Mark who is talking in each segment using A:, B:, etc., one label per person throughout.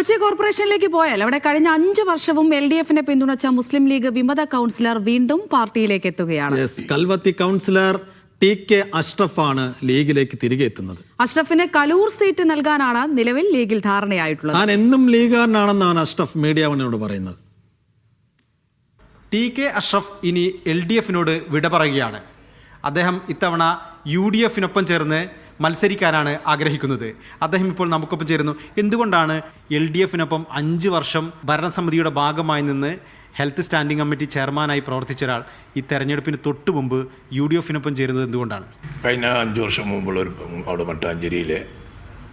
A: കൊച്ചി കോർപ്പറേഷനിലേക്ക് പോയാൽ അവിടെ കഴിഞ്ഞ അഞ്ച് വർഷവും എൽ ഡി എഫിനെ പിന്തുണച്ച മുസ്ലിം ലീഗ് വിമത കൗൺസിലർ വീണ്ടും പാർട്ടിയിലേക്ക് എത്തുകയാണ്.
B: Yes Kalvathi councillor T K അഷ്റഫാണ് ലീഗിലേക്ക് തിരികെ എത്തുന്നത്.
A: അഷ്റഫിന് കലൂർ സീറ്റ് നൽകാനാണ് നിലവിൽ ലീഗിൽ ധാരണയായിട്ടുള്ളത്.
B: ഞാൻ എന്നും ലീഗുകാരനാണെന്നാണ് അഷ്റഫ് മീഡിയ വണ്ണിനോട് പറയുന്നത്.
C: ടി കെ അഷ്റഫ് ഇനി എൽ ഡി എഫിനോട് വിട പറയുകയാണ്. അദ്ദേഹം ഇത്തവണ യു ഡി എഫിനൊപ്പം ചേർന്ന് മത്സരിക്കാനാണ് ആഗ്രഹിക്കുന്നത്. അദ്ദേഹം ഇപ്പോൾ നമുക്കൊപ്പം ചേരുന്നു. എന്തുകൊണ്ടാണ് എൽ ഡി എഫിനൊപ്പം അഞ്ച് വർഷം ഭരണസമിതിയുടെ ഭാഗമായി നിന്ന് ഹെൽത്ത് സ്റ്റാൻഡിംഗ് കമ്മിറ്റി ചെയർമാനായി പ്രവർത്തിച്ച ഒരാൾ ഈ തെരഞ്ഞെടുപ്പിന് തൊട്ട് മുമ്പ് യു ഡി എഫിനൊപ്പം ചേരുന്നത് എന്തുകൊണ്ടാണ്?
D: കഴിഞ്ഞ അഞ്ച് വർഷം മുമ്പുള്ള ഒരു അവിടെ മട്ടാഞ്ചേരിയിലെ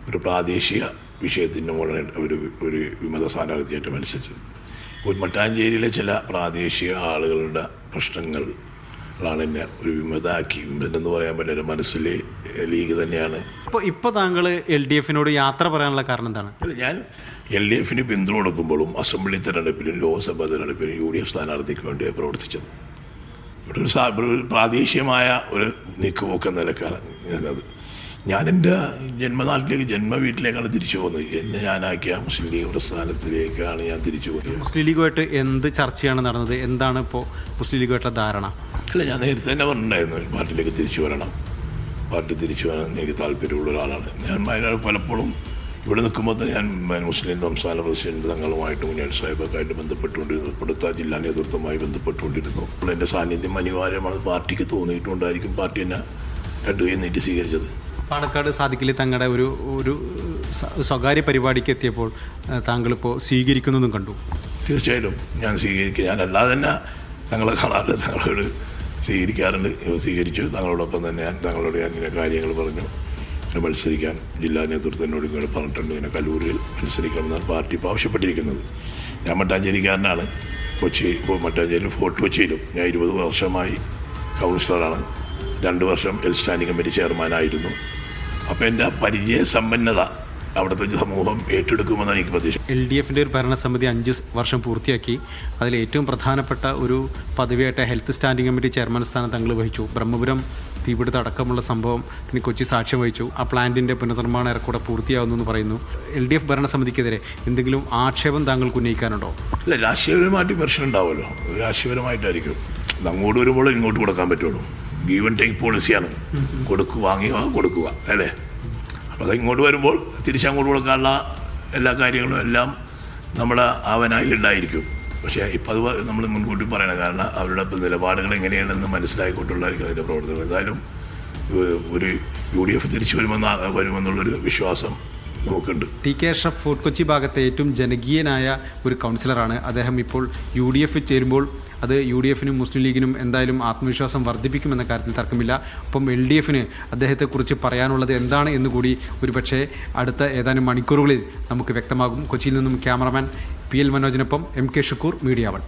D: ഒരു പ്രാദേശിക വിഷയത്തിന് മുകളിൽ ഒരു ഒരു വിമത സ്ഥാനാർത്ഥിയായിട്ട് മത്സരിച്ചു മട്ടാഞ്ചേരിയിലെ ചില പ്രാദേശിക ആളുകളുടെ പ്രശ്നങ്ങളാണ് എന്നെ ഒരു വിമതാക്കി വിമതെന്ന് പറയാൻ പറ്റില്ല മനസ്സിലെ ലീഗ് തന്നെയാണ്.
C: ഇപ്പോൾ ഇപ്പോൾ താങ്കൾ എൽ ഡി എഫിനോട് യാത്ര പറയാനുള്ള കാരണം എന്താണ്?
D: അല്ല ഞാൻ എൽ ഡി എഫിന് പിന്തുണ കൊടുക്കുമ്പോഴും അസംബ്ലി തെരഞ്ഞെടുപ്പിലും ലോക്സഭാ തെരഞ്ഞെടുപ്പിലും യു ഡി എഫ് സ്ഥാനാർത്ഥിക്ക് വേണ്ടിയാണ് പ്രവർത്തിച്ചത്. ഇവിടെ ഒരു ഒരു പ്രാദേശികമായ ഒരു നീക്കുപോക്ക നിലക്കാണ് ഞാനത് ഞാൻ എന്റെ ജന്മനാട്ടിലേക്ക് ജന്മ വീട്ടിലേക്കാണ് തിരിച്ചു പോകുന്നത്. എന്നെ ഞാനാക്കിയ മുസ്ലിം ലീഗ് പ്രസ്ഥാനത്തിലേക്കാണ് ഞാൻ തിരിച്ചു പോകുന്നത്
C: മുസ്ലിം ലീഗുമായിട്ട് എന്ത് ചർച്ചയാണ് നടന്നത്? എന്താണ് ഇപ്പോൾ മുസ്ലിം ലീഗുമായിട്ടുള്ള ധാരണ?
D: അല്ല ഞാൻ നേരത്തെ തന്നെ പറഞ്ഞിട്ടുണ്ടായിരുന്നു പാർട്ടിയിലേക്ക് തിരിച്ചു വരണം. പാർട്ടി തിരിച്ചു വരാൻ എനിക്ക് താല്പര്യമുള്ള ഒരാളാണ്. ഞാൻ വയനാട് പലപ്പോഴും ഇവിടെ നിൽക്കുമ്പോൾ തന്നെ ഞാൻ മുസ്ലിം സംസ്ഥാന പ്രസിഡന്റ് തങ്ങളുമായിട്ട് മുന്നേറ്റ സാഹിബൊക്കെ ആയിട്ട് ബന്ധപ്പെട്ടുകൊണ്ടിരുന്നു ഇവിടുത്തെ ജില്ലാ നേതൃത്വമായി ബന്ധപ്പെട്ടുകൊണ്ടിരുന്നു. അപ്പോൾ എന്റെ സാന്നിധ്യം അനിവാര്യമാണ്. പാർട്ടിക്ക് തോന്നിയിട്ടുണ്ടായിരിക്കും പാർട്ടി എന്നെ രണ്ടു കൈ നീട്ടി സ്വീകരിച്ചത്.
C: പാലക്കാട് സാധിക്കില്ല തങ്ങളുടെ ഒരു ഒരു സ്വകാര്യ പരിപാടിക്ക് എത്തിയപ്പോൾ താങ്കളിപ്പോൾ സ്വീകരിക്കുന്നതും കണ്ടു.
D: തീർച്ചയായിട്ടും ഞാൻ സ്വീകരിക്കുക ഞാനല്ലാതെ തന്നെ തങ്ങളെ കാണാറില്ല. തങ്ങളോട് സ്വീകരിക്കാറുണ്ട്. സ്വീകരിച്ചു. തങ്ങളോടൊപ്പം തന്നെ ഞാൻ തങ്ങളോട് ഞാൻ ഇങ്ങനെ കാര്യങ്ങൾ പറഞ്ഞു. മത്സരിക്കാൻ ജില്ലാ നേതൃത്വത്തിനോട് ഇങ്ങനെ പറഞ്ഞിട്ടുണ്ട്. ഇങ്ങനെ കല്ലൂരിൽ മത്സരിക്കണമെന്നാണ് പാർട്ടി ഇപ്പോൾ ആവശ്യപ്പെട്ടിരിക്കുന്നത്. ഞാൻ മട്ടാഞ്ചേരിക്കാരനാണ്. കൊച്ചി ഇപ്പോൾ മട്ടാഞ്ചേരി ഫോർട്ട് കൊച്ചിയിലും ഞാൻ ഇരുപത് വർഷമായി കൗൺസിലറാണ്. രണ്ട് വർഷം എൽ സ്റ്റാൻഡിംഗ് കമ്മിറ്റി ചെയർമാനായിരുന്നു. അപ്പോൾ എന്റെ പരിചയ സമ്പന്നത അവിടുത്തെ സമൂഹം ഏറ്റെടുക്കുമെന്നാണ് എനിക്ക് പ്രതീക്ഷ
C: എൽ ഡി എഫിന്റെ ഒരു ഭരണസമിതി അഞ്ച് വർഷം പൂർത്തിയാക്കി. അതിൽ ഏറ്റവും പ്രധാനപ്പെട്ട ഒരു പദവിയായിട്ട് ഹെൽത്ത് സ്റ്റാൻഡിംഗ് കമ്മിറ്റി ചെയർമാൻ സ്ഥാനം തങ്ങൾ വഹിച്ചു. ബ്രഹ്മപുരം തീപിടുത്തം അടക്കമുള്ള സംഭവത്തിന് കൊച്ചി സാക്ഷ്യം വഹിച്ചു. ആ പ്ലാന്റിന്റെ പുനർനിർമ്മാണം ഏറെക്കൂടെ പൂർത്തിയാവുന്നു എന്ന് പറയുന്നു. എൽ ഡി എഫ് ഭരണസമിതിക്കെതിരെ എന്തെങ്കിലും ആക്ഷേപം താങ്കൾക്ക് ഉന്നയിക്കാനുണ്ടോ?
D: അല്ല രാഷ്ട്രീയപരമായിട്ട് വിമർശനം ഉണ്ടാവുമല്ലോ. രാഷ്ട്രീയപരമായിട്ടായിരിക്കും. അങ്ങോട്ട് വരുമ്പോൾ ഇങ്ങോട്ട് കൊടുക്കാൻ പറ്റുള്ളൂ. ഗീവൻ ടേക്ക് പോളിസിയാണ് കൊടുക്കുക വാങ്ങുക കൊടുക്കുക. അല്ലേ? അത് ഇങ്ങോട്ട് വരുമ്പോൾ തിരിച്ചങ്ങോട്ട് കൊടുക്കാനുള്ള എല്ലാ കാര്യങ്ങളും എല്ലാം നമ്മുടെ ആവനായിലുണ്ടായിരിക്കും പക്ഷേ ഇപ്പോൾ അത് നമ്മൾ മുൻകൂട്ടി പറയണം കാരണം അവരുടെ ഇപ്പം നിലപാടുകൾ എങ്ങനെയാണെന്ന് മനസ്സിലായിക്കൊണ്ടുള്ളതായിരിക്കും അതിന്റെ പ്രവർത്തനം. എന്തായാലും ഒരു യു ഡി എഫ് തിരിച്ചു വരുമെന്ന വരുമെന്നുള്ളൊരു വിശ്വാസം
C: ടി കെ അഷ്റഫ് ഫോർട്ട് കൊച്ചി ഭാഗത്തെ ഏറ്റവും ജനകീയനായ ഒരു കൗൺസിലറാണ്. അദ്ദേഹം ഇപ്പോൾ യു ഡി എഫിൽ ചേരുമ്പോൾ അത് യു ഡി എഫിനും മുസ്ലിം ലീഗിനും എന്തായാലും ആത്മവിശ്വാസം വർദ്ധിപ്പിക്കുമെന്ന കാര്യത്തിൽ തർക്കമില്ല. ഒപ്പം എൽ ഡി എഫിന് അദ്ദേഹത്തെക്കുറിച്ച് പറയാനുള്ളത് എന്താണ് എന്ന് കൂടി ഒരുപക്ഷേ അടുത്ത ഏതാനും മണിക്കൂറുകളിൽ നമുക്ക് വ്യക്തമാകും. കൊച്ചിയിൽ നിന്നും cameraman P L മനോജിനൊപ്പം M K Shukkur Media One.